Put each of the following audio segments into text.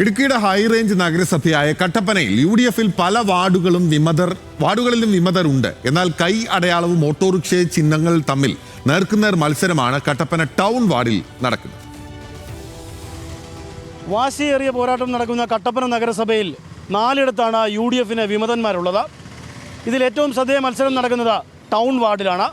ഇടുക്കിയുടെ ഹൈറേഞ്ച് നഗരസഭയായ കട്ടപ്പനയിൽ U D എഫിൽ പല വാർഡുകളും വിമതർ വാർഡുകളിലും വിമതരുണ്ട്. എന്നാൽ കൈ അടയാളവും ഓട്ടോറിക്ഷ ചിഹ്നങ്ങൾ തമ്മിൽ നേർക്കുനേർ മത്സരമാണ് കട്ടപ്പന ടൗൺ വാർഡിൽ നടക്കുന്നത്. വാശിയേറിയ പോരാട്ടം നടക്കുന്ന കട്ടപ്പന നഗരസഭയിൽ നാലിടത്താണ് യു ഡി എഫിന് വിമതന്മാരുള്ളത്. ഇതിൽ ഏറ്റവും ശ്രദ്ധേയ മത്സരം നടക്കുന്നത് ടൗൺ വാർഡിലാണ്.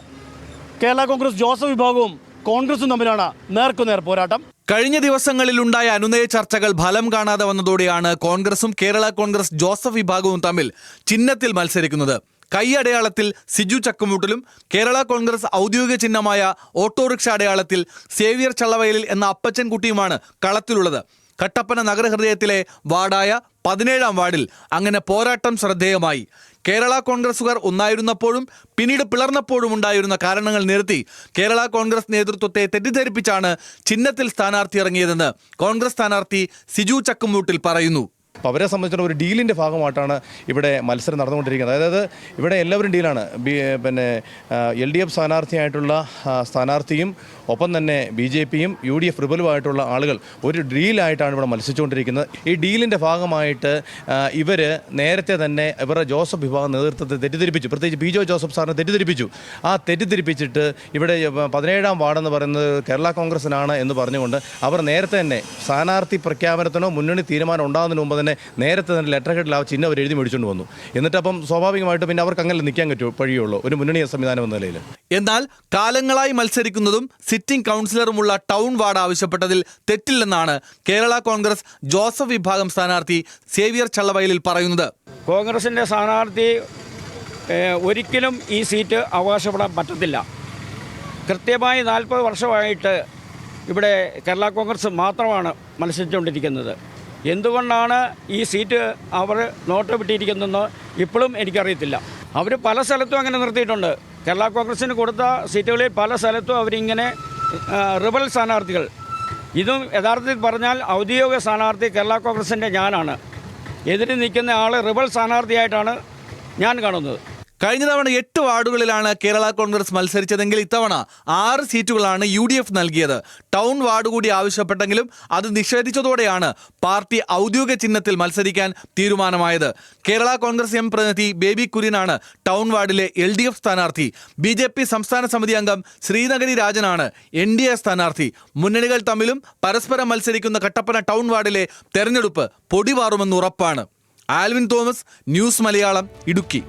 കേരള കോൺഗ്രസ് ജോസഫ് വിഭാഗവും കോൺഗ്രസും തമ്മിലാണ് നേർക്കുനേർ പോരാട്ടം. കഴിഞ്ഞ ദിവസങ്ങളിലുണ്ടായ അനുനയ ചർച്ചകൾ ഫലം കാണാതെ വന്നതോടെയാണ് കോൺഗ്രസും കേരള കോൺഗ്രസ് ജോസഫ് വിഭാഗവും തമ്മിൽ ചിഹ്നത്തിൽ മത്സരിക്കുന്നത്. കൈയടയാളത്തിൽ സിജു ചക്കുമൂട്ടിലും കേരള കോൺഗ്രസ് ഔദ്യോഗിക ചിഹ്നമായ ഓട്ടോറിക്ഷ അടയാളത്തിൽ സേവിയർ ചള്ളവയലിൽ എന്ന അപ്പച്ചൻകുട്ടിയുമാണ് കളത്തിലുള്ളത്. കട്ടപ്പന നഗരഹൃദയത്തിലെ വാർഡായ പതിനേഴാം വാർഡിൽ അങ്ങനെ പോരാട്ടം ശ്രദ്ധേയമായി. കേരള കോൺഗ്രസുകാർ ഒന്നായിരുന്നപ്പോഴും പിന്നീട് പിളർന്നപ്പോഴും ഉണ്ടായിരുന്ന കാരണങ്ങൾ നിരത്തി കേരള കോൺഗ്രസ് നേതൃത്വത്തെ തെറ്റിദ്ധരിപ്പിച്ചാണ് ചിഹ്നത്തിൽ സ്ഥാനാർത്ഥി ഇറങ്ങിയതെന്ന് കോൺഗ്രസ് സ്ഥാനാർത്ഥി സിജു ചക്കുമൂട്ടിൽ പറയുന്നു. അപ്പോൾ അവരെ സംബന്ധിച്ചിടത്തോളം ഒരു ഡീലിന്റെ ഭാഗമായിട്ടാണ് ഇവിടെ മത്സരം നടന്നുകൊണ്ടിരിക്കുന്നത്. അതായത് ഇവിടെ എല്ലാവരും ഡീലാണ്. ബി പിന്നെ എൽ ഡി എഫ് സ്ഥാനാർത്ഥിയായിട്ടുള്ള സ്ഥാനാർത്ഥിയും ഒപ്പം തന്നെ ബി ജെ പിയും യു ഡി എഫ് റിബലുമായിട്ടുള്ള ആളുകൾ ഒരു ഡീലായിട്ടാണ് ഇവിടെ മത്സരിച്ചുകൊണ്ടിരിക്കുന്നത് ഈ ഡീലിന്റെ ഭാഗമായിട്ട് ഇവർ നേരത്തെ തന്നെ ഇവരുടെ ജോസഫ് വിഭാഗം നേതൃത്വത്തെ തെറ്റിദ്ധരിപ്പിച്ചു. പ്രത്യേകിച്ച് ബി ജോ ജോസഫ് സാറിനെ തെറ്റിദ്ധരിപ്പിച്ചു. ആ തെറ്റിദ്ധരിപ്പിച്ചിട്ട് ഇവിടെ പതിനേഴാം വാർഡെന്ന് പറയുന്നത് കേരള കോൺഗ്രസിനാണ് എന്ന് പറഞ്ഞുകൊണ്ട് അവർ നേരത്തെ തന്നെ സ്ഥാനാർത്ഥി പ്രഖ്യാപനത്തിനോ മുന്നണി തീരുമാനം ഉണ്ടാകുന്നതിന് മുമ്പ് തന്നെ നേരത്തെ തന്നെ ലെറ്റർ ഹെഡിൽ ആ ചിഹ്നം അവർ എഴുതി മേടിച്ചുകൊണ്ട് വന്നു. എന്നിട്ട് അപ്പം സ്വാഭാവികമായിട്ട് പിന്നെ അവർക്ക് അങ്ങനെ നിൽക്കാൻ പറ്റുമോ വഴിയുള്ളൂ ഒരു മുന്നണി സംവിധാനം എന്ന നിലയിൽ. എന്നാൽ കാലങ്ങളായി മത്സരിക്കുന്നതും സിറ്റിംഗ് കൗൺസിലറുമുള്ള ടൗൺ വാർഡ് ആവശ്യപ്പെട്ടതിൽ തെറ്റില്ലെന്നാണ് കേരള കോൺഗ്രസ് ജോസഫ് വിഭാഗം സ്ഥാനാർത്ഥി സേവിയർ ചള്ളവയലിൽ പറയുന്നത്. കോൺഗ്രസിന്റെ സ്ഥാനാർത്ഥി ഒരിക്കലും ഈ സീറ്റ് അവകാശപ്പെടാൻ പറ്റത്തില്ല. കൃത്യമായി നാൽപ്പത് വർഷമായിട്ട് ഇവിടെ കേരള കോൺഗ്രസ് മാത്രമാണ് മത്സരിച്ചുകൊണ്ടിരിക്കുന്നത്. എന്തുകൊണ്ടാണ് ഈ സീറ്റ് അവർ നോട്ട് വിട്ടിരിക്കുന്നതെന്ന് ഇപ്പോഴും എനിക്കറിയത്തില്ല. അവർ പല സ്ഥലത്തും അങ്ങനെ നിർത്തിയിട്ടുണ്ട്. കേരള കോൺഗ്രസിന് കൊടുത്ത സീറ്റുകളിൽ പല സ്ഥലത്തും അവരിങ്ങനെ റിബൽ സ്ഥാനാർത്ഥികൾ. ഇതും യഥാർത്ഥത്തിൽ പറഞ്ഞാൽ ഔദ്യോഗിക സ്ഥാനാർത്ഥി കേരള കോൺഗ്രസിന്റെ ഞാനാണ്. എതിരെ നിൽക്കുന്ന ആൾ റിബൽ സ്ഥാനാർത്ഥിയായിട്ടാണ് ഞാൻ കാണുന്നത്. കഴിഞ്ഞ തവണ എട്ട് വാർഡുകളിലാണ് കേരള കോൺഗ്രസ് മത്സരിച്ചതെങ്കിൽ ഇത്തവണ ആറ് സീറ്റുകളാണ് യു ഡി എഫ് നൽകിയത്. ടൗൺ വാർഡ് കൂടി ആവശ്യപ്പെട്ടെങ്കിലും അത് നിഷേധിച്ചതോടെയാണ് പാർട്ടി ഔദ്യോഗിക ചിഹ്നത്തിൽ മത്സരിക്കാൻ തീരുമാനമായത്. കേരള കോൺഗ്രസ് എം പ്രതിനിധി ബേബി കുര്യനാണ് ടൗൺ വാർഡിലെ എൽ ഡി എഫ് സ്ഥാനാർത്ഥി. ബി ജെ പി സംസ്ഥാന സമിതി അംഗം ശ്രീനഗരി രാജനാണ് എൻ ഡി എ സ്ഥാനാർത്ഥി. മുന്നണികൾ തമ്മിലും പരസ്പരം മത്സരിക്കുന്ന കട്ടപ്പന ടൗൺ വാർഡിലെ തെരഞ്ഞെടുപ്പ് പൊടിവാറുമെന്ന് ഉറപ്പാണ്. Alvin Thomas news Malayalam Idukki.